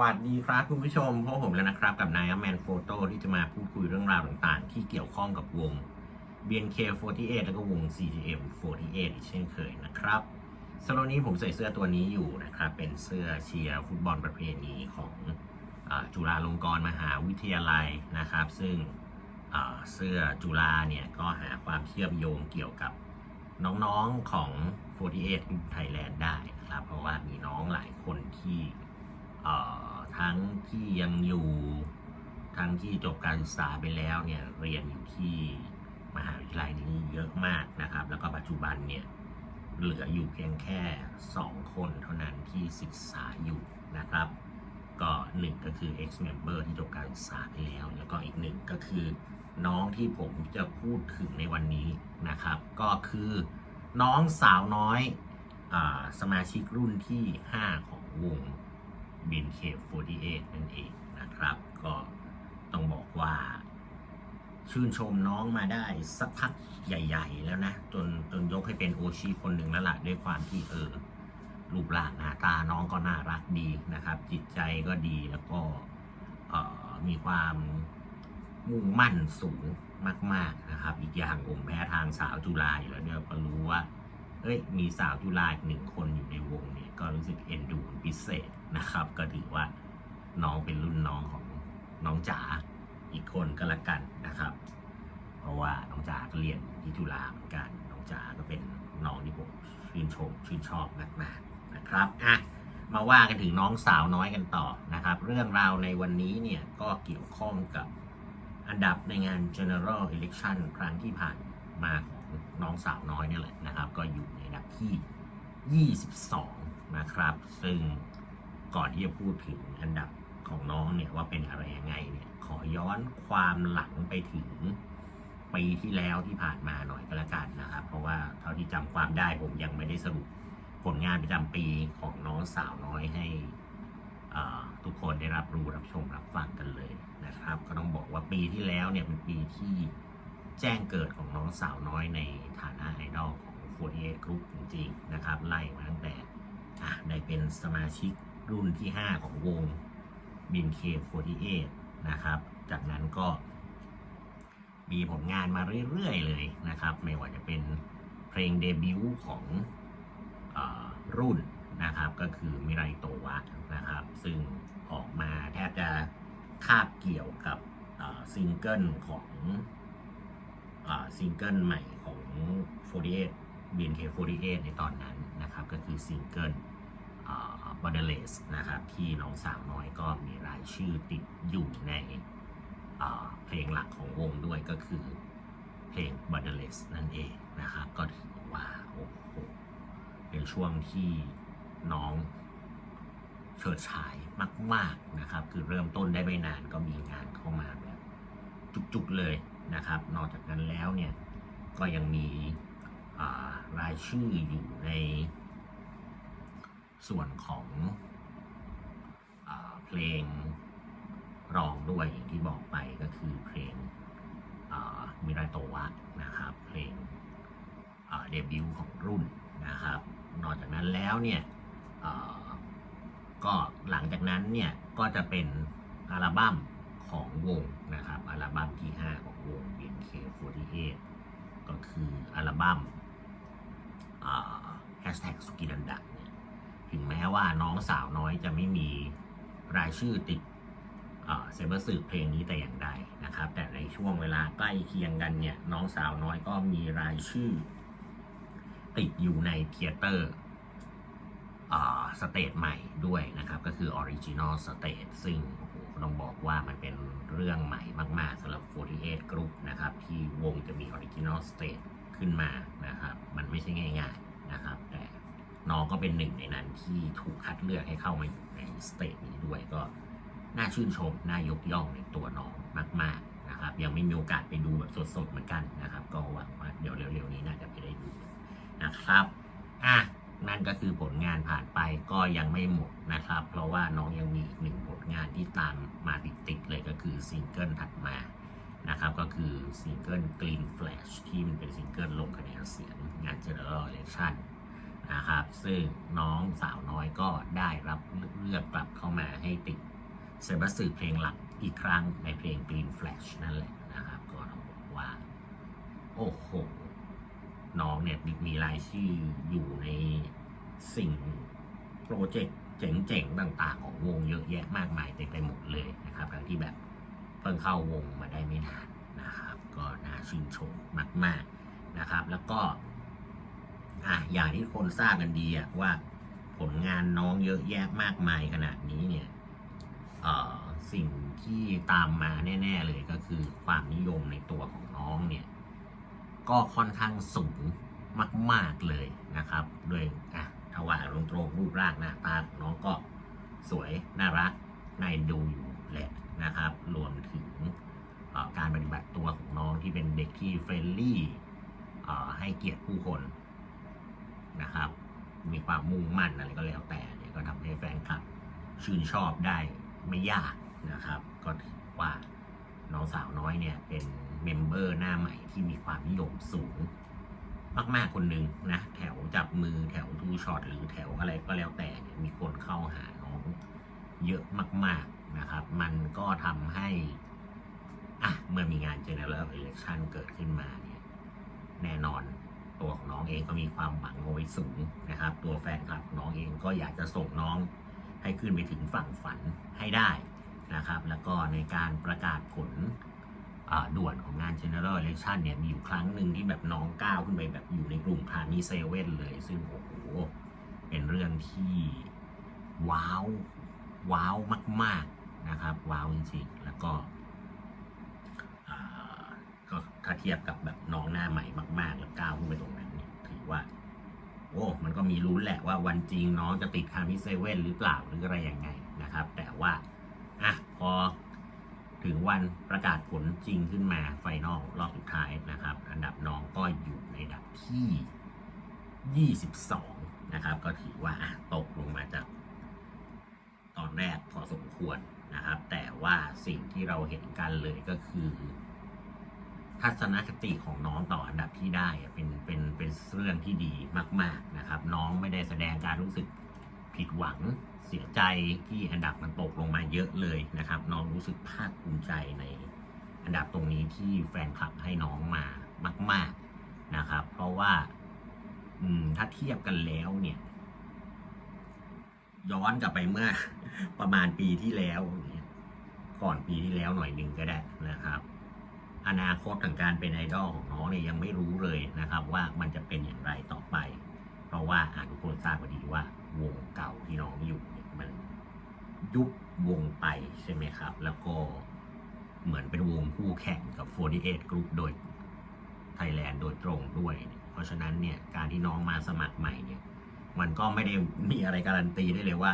วัสดีครับคุณผู้ชมพบผมแล้วนะครับ กับนายแมนโฟโต้ที่จะมาพูดคุยเรื่องราวต่างๆ ที่เกี่ยวข้องกับวง BNK48 แล้วก็วง CGM48 อีกเช่นเคยนะครับสำหรับนี้ผมใส่เสื้อตัวนี้อยู่นะครับ เป็นเสื้อเชียร์ฟุตบอลประเพณีของอจุฬาลงกรณ์มหาวิทยาลัยนะครับ ซึ่งเสื้อจุฬาเนี่ยก็หาความเชื่อมโยงเกี่ยวกับน้องๆของ 48 Thailand ได้นะครับ เพราะว่ามีน้องหลายคนที่ ทั้งที่ยังอยู่ทั้งที่จบการศึกษาไปแล้วเนี่ยเรียนอยู่ที่มหาวิทยาลัยนี้เยอะมากนะครับ แล้วก็ปัจจุบันเนี่ยเหลืออยู่เพียงแค่ 2 คนเท่านั้นที่ศึกษาอยู่นะครับ ก็หนึ่งก็คือ ex member ที่จบการศึกษาไปแล้ว แล้วก็อีกหนึ่งก็คือน้องที่ผมจะพูดถึงในวันนี้นะครับ ก็คือน้องสาวน้อยอสมาชิกรุ่นที่ 5 ของวง BNK48 นั่นเองนะครับ ก็ต้องบอกว่า ชื่นชมน้องมาได้สักพักใหญ่ ๆ แล้วนะ จนจนยกให้เป็นโอชีคนหนึ่งแล้วล่ะด้วยความที่เออรูปร่างหน้าตาน้องก็น่ารักดีนะครับ จิตใจก็ดีแล้วก็เออมีความมุ่งมั่นสูงมาก ๆนะครับ อีกอย่างผมแพ้ทางสาวจุฬาอยู่แล้วเนี่ยก็รู้ว่า อ้ยมีสาวจุฬาอีกหนึ่งคนอยู่ในวงเนี่ยก็รู้สึกเอ็นดูพิเศษนะครับ ก็ถือว่าน้องเป็นรุ่นน้องของน้องจ๋าอีกคนก็แล้วกันนะครับ เพราะว่าน้องจ๋าก็เรียนที่จุฬาเหมือนกัน น้องจ๋าก็เป็นน้องที่ผมชื่นชมชื่นชอบมากๆนะครับอะมาว่ากันถึงน้องสาวน้อยกันต่อนะครับ เรื่องราวในวันนี้เนี่ยก็เกี่ยวข้องกับอันดับในงาน general election ครั้งที่ผ่านมาของ น้องสาวน้อยเนี่ยแหละนะครับ ก็อยู่ในอันดับที่ 22 นะครับ ซึ่งก่อนที่จะพูดถึงอันดับของน้องเนี่ยว่าเป็นอะไรยังไงเนี่ยขอย้อนความหลังไปถึงปีที่แล้วที่ผ่านมาหน่อยก็แล้วกันนะครับ เพราะว่าเท่าที่จำความได้ผมยังไม่ได้สรุปผลงานประจำปีของน้องสาวน้อยให้ทุกคนได้รับรู้รับชมรับฟังกันเลยนะครับ ก็ต้องบอกว่าปีที่แล้วเนี่ยเป็นปีที่ แจ้งเกิดของน้องสาวน้อยในฐานะไอดอลของ48 Group จริงๆนะครับ ไล่มาตั้งแต่อะได้เป็นสมาชิกรุ่นที่ 5 ของวง BNK48 นะครับ จากนั้นก็มีผลงานมาเรื่อยๆเลยนะครับ ไม่ว่าจะเป็นเพลงเดบิวต์ของอรุ่นนะครับ ก็คือมิไรโตวะนะครับ ซึ่งออกมาแทบจะคาบเกี่ยวกับซิงเกิลของ ซิงเกิลใหม่ของ 48 BNK48 ในตอนนั้นนะครับ ก็คือซิงเกิลบอดเลสนะครับที่น้องสาวน้อยก็มีรายชื่อติดอยู่ในเพลงหลักของวงด้วยก็คือเพลง b o d l e s s นั่นเองนะครับ ก็ถือว่าโอ้โหเป็นช่วงที่น้องเฉิดฉายมาก ๆนะครับ คือเริ่มต้นได้ไม่นานก็มีงานเข้ามาแบบจุกๆเลย นะครับ นอกจากนั้นแล้วเนี่ยก็ยังมีรายชื่ออยู่ในส่วนของอเพลงรองด้วยอย่างที่บอกไปก็คือเพลงมิราโตวะนะครับ เพลงเดบิวต์ของรุ่นนะครับ นอกจากนั้นแล้วเนี่ยก็หลังจากนั้นเนี่ยก็จะเป็นอัลบั้ม ของวงนะครับอัลบั้มที่ 5 ของวง BNK48 ก็คืออัลบั้มแฮชแท็กสุกินันดะเนี่ยถึงแม้ว่าน้องสาวน้อยจะไม่มีรายชื่อติดเซเบอร์สืบเพลงนี้แต่อย่างใดนะครับ แต่ในช่วงเวลาใกล้เคียงกันเนี่ยน้องสาวน้อยก็มีรายชื่อ ติดอยู่ในเทเตอร์สเตจใหม่ด้วยนะครับ ก็คือออริจินอลสเตจซึ่ง ต้องบอกว่ามันเป็นเรื่องใหม่มาก ๆสำหรับ 48 Group นะครับ ที่วงจะมีออริจินอลสเตจขึ้นมานะครับ มันไม่ใช่ง่าย ๆนะครับ แต่น้องก็เป็นหนึ่งในนั้นที่ถูกคัดเลือกให้เข้ามาอยู่ในสเตจนี้ด้วยก็น่าชื่นชม น่ายกย่องในตัวน้องมาก ๆนะครับ ยังไม่มีโอกาสไปดูแบบสดๆเหมือนกันนะครับ ก็หวังว่าเดี๋ยวเร็วๆนี้น่าจะไปได้ดูนะครับอะนั่นก็คือผลงานผ่านไปก็ยังไม่หมดนะครับ เพราะว่าน้องยังมีอีกหนึ่ง ตามมาติดๆเลยก็คือซิงเกิลถัดมานะครับก็คือซิงเกิล Green Flash ที่มันเป็นซิงเกิลลงคะแนนเสียงงาน General Election นะครับซึ่งน้องสาวน้อยก็ได้รับเลือกกลับเข้ามาให้ติดเซบัสสื่อเพลงหลักอีกครั้งในเพลง Green Flash นั่นแหละนะครับก็ต้องบอกว่า โอ้โห น้องเนี่ยมีรายชื่ออยู่ในสิ่งโปรเจกต์ เจ๋งๆต่างๆ ของวงเยอะแยะมากมายเต็มไปหมดเลยนะครับทั้งที่แบบเพิ่งเข้าวงมาได้ไม่นานนะครับ ก็น่าชื่นชมมาก ๆนะครับ แล้วก็อะอย่างที่คนทราบกันดีอะว่าผลงานน้องเยอะแยะมากมายขนาดนี้เนี่ยเอ่อสิ่งที่ตามมาแน่ ๆ เลยก็คือความนิยมในตัวของน้องเนี่ย ก็ค่อนข้างสูงมาก ๆเลยนะครับด้วยอะ ถ้าว่าตรงรูปร่างหน้าตาของน้องก็สวยน่ารักน่าดูอยู่แหละนะครับ รวมถึงการปฏิบัติตัวของน้องที่เป็นเด็กที่เฟรนลี่ให้เกียรติผู้คนนะครับ มีความมุ่งมั่นอะไรก็แล้วแต่เนี่ยก็ทำให้แฟนคลับชื่นชอบได้ไม่ยากนะครับ ก็ถือว่าน้องสาวน้อยเนี่ยเป็นเมมเบอร์หน้าใหม่ที่มีความนิยมสูง มากๆคนหนึ่งนะแถวจับมือแถวทูช็อตหรือแถวอะไรก็แล้วแต่เนี่ยมีคนเข้าหาน้องเยอะมาก ๆนะครับ มันก็ทำให้อะเมื่อมีงาน General Election เกิดขึ้นมาเนี่ยแน่นอนตัวของน้องเองก็มีความหวังเอาไว้สูงนะครับ ตัวแฟนคลับน้องเองก็อยากจะส่งน้องให้ขึ้นไปถึงฝั่งฝันให้ได้นะครับ แล้วก็ในการประกาศผล ด่วนของงาน General Election เนี่ยมีอยู่ครั้งหนึ่งที่แบบน้องก้าวขึ้นไปแบบอยู่ในกลุ่มพามีเซเว่นเลย ซึ่งโอ้โหเป็นเรื่องที่ว้าวว้าวมาก ๆนะครับ ว้าวจริงๆ แล้วก็ก็ถ้าเทียบกับแบบน้องหน้าใหม่มาก ๆ แล้วก้าวขึ้นไปตรงนั้นเนี่ยถือว่าโอ้มันก็มีลุ้แหละว่าวันจริงน้องจะติดคามิเซเว่นหรือเปล่าหรืออะไรยังไงนะครับ แต่ว่าอะพอ ถึงวันประกาศผลจริงขึ้นมาไฟนอลรอบสุดท้ายนะครับ อันดับน้องก็อยู่ในอันดับที่ 22 นะครับ ก็ถือว่าตกลงมาจากตอนแรกพอสมควรนะครับ แต่ว่าสิ่งที่เราเห็นกันเลยก็คือ ทัศนคติของน้องต่ออันดับที่ได้เป็นเป็นเป็นเรื่องที่ดีมาก ๆนะครับ น้องไม่ได้แสดงการรู้สึก ผิดหวังเสียใจที่อันดับมันตกลงมาเยอะเลยนะครับ น้องรู้สึกภาคภูมิใจในอันดับตรงนี้ที่แฟนคลับให้น้องมามาก ๆนะครับ เพราะว่าอืถ้าเทียบกันแล้วเนี่ย ย้อนกลับไปเมื่อประมาณปีที่แล้วเงี้ยก่อนปีที่แล้วหน่อยหนึ่งก็ได้นะครับอนาคตทางการเป็นไอดอลของน้องเนี่ยยังไม่รู้เลยนะครับ ว่ามันจะเป็นอย่างไรต่อไป เพราะว่าอ่านทุกคนทราบพอดีว่า วงเก่าที่น้องอยู่เนี่ยมันยุบวงไปใช่ไหมครับ แล้วก็เหมือนเป็นวงคู่แข่งกับ 48 Group โดยไทยแลนด์โดยตรงด้วย เพราะฉะนั้นเนี่ยการที่น้องมาสมัครใหม่เนี่ย มันก็ไม่ได้มีอะไรการันตีได้เลยว่า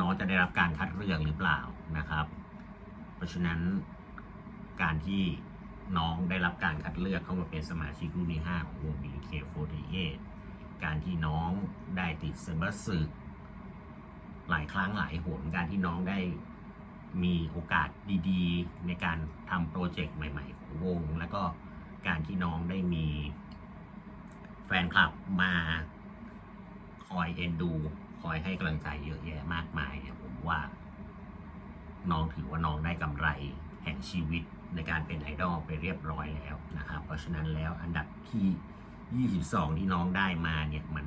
น้องจะได้รับการคัดเลือกหรือเปล่านะครับ เพราะฉะนั้นการที่น้องได้รับการคัดเลือกเข้ามาเป็นสมาชิกรุ่นที่5ของวง BK48 การที่น้องได้ติดเซบัสสึหลายครั้งหลายหนการที่น้องได้มีโอกาสดีๆ ในการทำโปรเจกต์ใหม่ ๆ ของวง แล้วก็การที่น้องได้มีแฟนคลับมาคอยเอ็นดู คอยให้กำลังใจเยอะแยะมากมายเนี่ยผมว่า น้องถือว่าน้องได้กำไรแห่งชีวิตในการเป็นไอดอลไปเรียบร้อยแล้วนะครับ เพราะฉะนั้นแล้วอันดับที่ 22ที่น้องได้มาเนี่ยมัน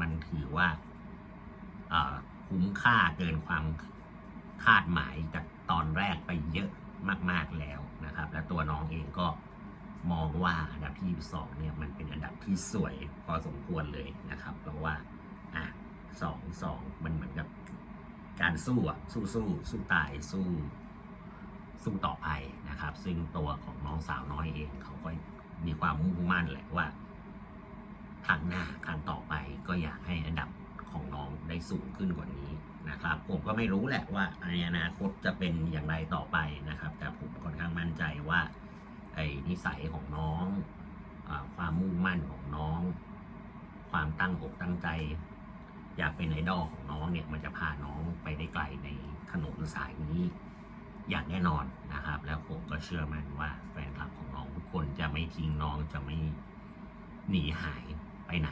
มันถือว่าคุ้มค่าเกินความคาดหมายจากตอนแรกไปเยอะมาก ๆแล้วนะครับ และตัวน้องเองก็มองว่าอันดับที่22เนี่ยมันเป็นอันดับที่สวยพอสมควรเลยนะครับ เพราะว่าอะสองสองมันเหมือนกับการสู้อะสู้สู้สู้ตายสู้สู้ต่อไปนะครับ ซึ่งตัวของน้องสาวน้อยเองเขาก็มีความมุ่งมั่นแหละว่า ครั้งหน้าครั้งต่อไปก็อยากให้อันดับของน้องได้สูงขึ้นกว่านี้นะครับ ผมก็ไม่รู้แหละว่าในอนาคตจะเป็นอย่างไรต่อไปนะครับ แต่ผมค่อนข้างมั่นใจว่าไอ้นิสัยของน้องอความมุ่งมั่นของน้อง ความตั้งอกตั้งใจ อยากเป็นไอดอลของน้องเนี่ยมันจะพาน้องไปได้ไกลในถนนสายนี้อย่างแน่นอนนะครับ แล้วผมก็เชื่อมั่นว่าแฟนคลับของน้องทุกคนจะไม่ทิ้งน้องจะไม่หนีหาย ไปไหน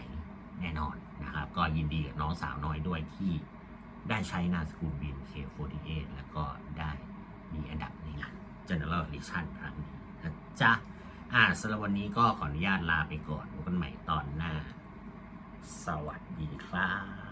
แน่นอนนะครับ ก็ยินดีกับน้องสาวน้อยด้วยที่ได้ใช้นามสกุล BMK48 แล้วก็ได้มีอันดับในงาน General Edition ครั้งนี้นะจ๊ะอ่าสำหรับวันนี้ก็ขออนุญาตลาไปก่อนพบกันใหม่ตอนหน้า สวัสดีครับ